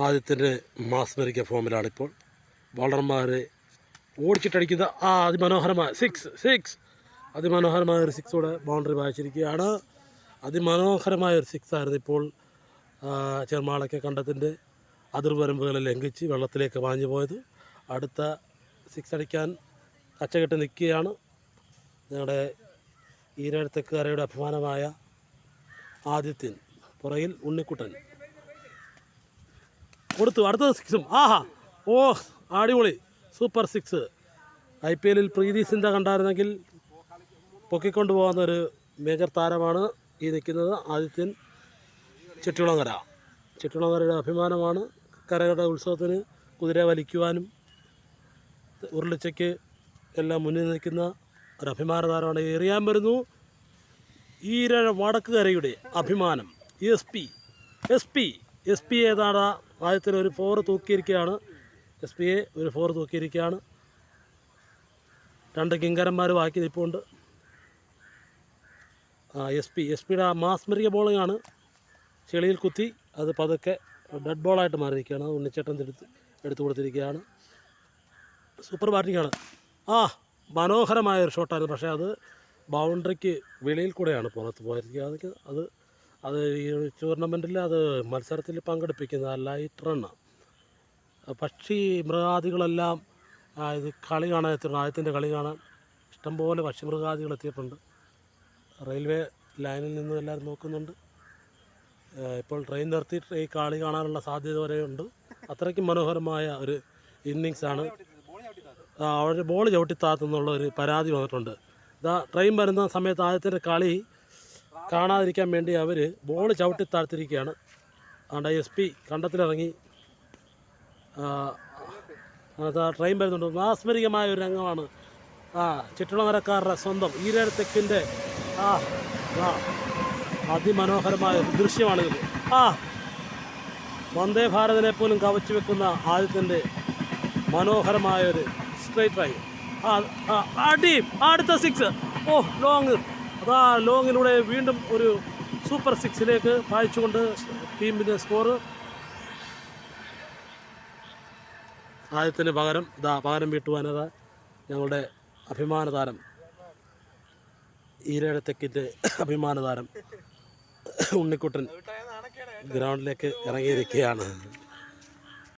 ആദ്യത്തിന്റെ മാസ്മരിക്ക ഫോമിലാണിപ്പോൾ. ബോളർമാരെ ഓടിച്ചിട്ടടിക്കുന്ന ആ അതിമനോഹരമായ six six അതിമനോഹരമായ ഒരു സിക്സോടെ ബൗണ്ടറി വായിച്ചിരിക്കുകയാണ്. അതിമനോഹരമായ ഒരു സിക്സ് ആയിരുന്നു ഇപ്പോൾ ആ, ചെറുമാളയ്ക്ക് കണ്ടത്തിന്റെ അതിർവരമ്പുകളെ ലംഘിച്ച് വെള്ളത്തിലേക്ക് വാഞ്ഞു പോയത്. അടുത്ത സിക്സ് അടിക്കാൻ കച്ചകെട്ട് നിൽക്കുകയാണ്. ഞങ്ങളുടെ ഈരഴത്തക്കാരയുടെ അഭിമാനമായ ആദിത്യൻ പുറയിൽ ഉണ്ണിക്കുട്ടൻ. കൊടുത്തു. അടുത്ത സിക്സും ആഹാ. ഓ അടിപൊളി. സൂപ്പർ സിക്സ് ഐ പി എല്ലിൽ പ്രീതി സിന്ധ കണ്ടായിരുന്നെങ്കിൽ പൊക്കിക്കൊണ്ടു പോകുന്ന ഒരു മേജർ താരമാണ് ഈ നിൽക്കുന്നത് ആദിത്യൻ ചെട്ടികുളങ്ങര. ചെട്ടികുളങ്ങരയുടെ അഭിമാനമാണ് കരകട ഉത്സവത്തിന് കുതിര വലിക്കുവാനും ഉരുളിച്ചയ്ക്ക് എല്ലാം മുന്നിൽ നിൽക്കുന്ന ഒരു അഭിമാന താരമാണ് എറിയാൻ വരുന്നു. ഈരഴ വടക്കുകരയുടെ അഭിമാനം. S P S P S P ഏതാണ് ആദ്യത്തിൽ ഒരു ഫോർ തൂക്കിയിരിക്കുകയാണ്. എസ് പി എ ഒരു ഫോർ തൂക്കിയിരിക്കുകയാണ്. രണ്ട് കിങ്കരന്മാർ ബാക്കി നിൽപ്പുണ്ട്. ആ എസ് പി എസ് പിയുടെ മാസ്മരിക ബോളിംഗ് ആണ്. ചെളിയിൽ കുത്തി അത് പതുക്കെ ഡെഡ് ബോളായിട്ട് മാറിയിരിക്കുകയാണ്. അത് ഉണ്ണിച്ചേട്ടൻ എടുത്ത് എടുത്തു കൊടുത്തിരിക്കുകയാണ്. സൂപ്പർ ബാറ്റിംഗ് ആണ്. ആ മനോഹരമായ ഒരു ഷോട്ടായിരുന്നു പക്ഷേ അത് ബൗണ്ടറിക്ക് വെളിയിൽ കൂടെയാണ് പുറത്ത് പോയിരിക്കുക. അത് അത് ഈ ടൂർണമെന്റിൽ അത് മത്സരത്തിൽ പങ്കെടുപ്പിക്കുന്ന ഈ ട്രണ്ണ് പക്ഷി മൃഗാദികളെല്ലാം ഇത് കളി കാണാൻ എത്തിയിട്ടുണ്ട് ആദ്യത്തിന്റെ കളി കാണാൻ ഇഷ്ടംപോലെ പക്ഷി മൃഗാദികൾ എത്തിയിട്ടുണ്ട്. റെയിൽവേ ലൈനിൽ നിന്നും എല്ലാവരും നോക്കുന്നുണ്ട്. ഇപ്പോൾ ട്രെയിൻ നിർത്തിയിട്ട് ഈ കളി കാണാനുള്ള സാധ്യത വരെയുണ്ട് അത്രയ്ക്കും മനോഹരമായ ഒരു ഇന്നിങ്സാണ്. അവർ ബോൾ ചവിട്ടി താത്തുന്നുള്ള ഒരു പരാതി വന്നിട്ടുണ്ട്. ഇതാ ട്രെയിൻ വരുന്ന സമയത്ത് ആദ്യത്തെ കളി കാണാതിരിക്കാൻ വേണ്ടി അവർ ബോൾ ചവിട്ടി താഴ്ത്തിരിക്കുകയാണ്. അതുകൊണ്ട് എസ് പി കണ്ടത്തിലിറങ്ങി ട്രെയിൻ വരുന്നുണ്ട്. മാസ്മരികമായ ഒരു രംഗമാണ്. ആ ചിറ്റുളമരക്കാരുടെ സ്വന്തം ഈരഴത്തെക്കിന്റെ ആ ആ അതിമനോഹരമായ ദൃശ്യമാണിത്. ആ വന്ദേ ഭാരതിനെ പോലും കവച്ചു വെക്കുന്ന ആദ്യത്തിന്റെ മനോഹരമായ ഒരു സ്ട്രൈറ്റ് ആ ആ, അടി അടുത്ത സിക്സ്. ഓ ലോങ്. അതാ ലോങ്ങിലൂടെ വീണ്ടും ഒരു സൂപ്പർ സിക്സിലേക്ക് പായിച്ചുകൊണ്ട് ടീമിന്റെ സ്കോറ് ആദ്യത്തിന് പകരം ഇതാ പകരം വീട്ടുവാനതാ ഞങ്ങളുടെ അഭിമാന താരം. ഈരഴത്തെക്കിന്റെ അഭിമാന താരം ഉണ്ണിക്കുട്ടൻ ഗ്രൗണ്ടിലേക്ക് ഇറങ്ങിയിരിക്കുകയാണ്.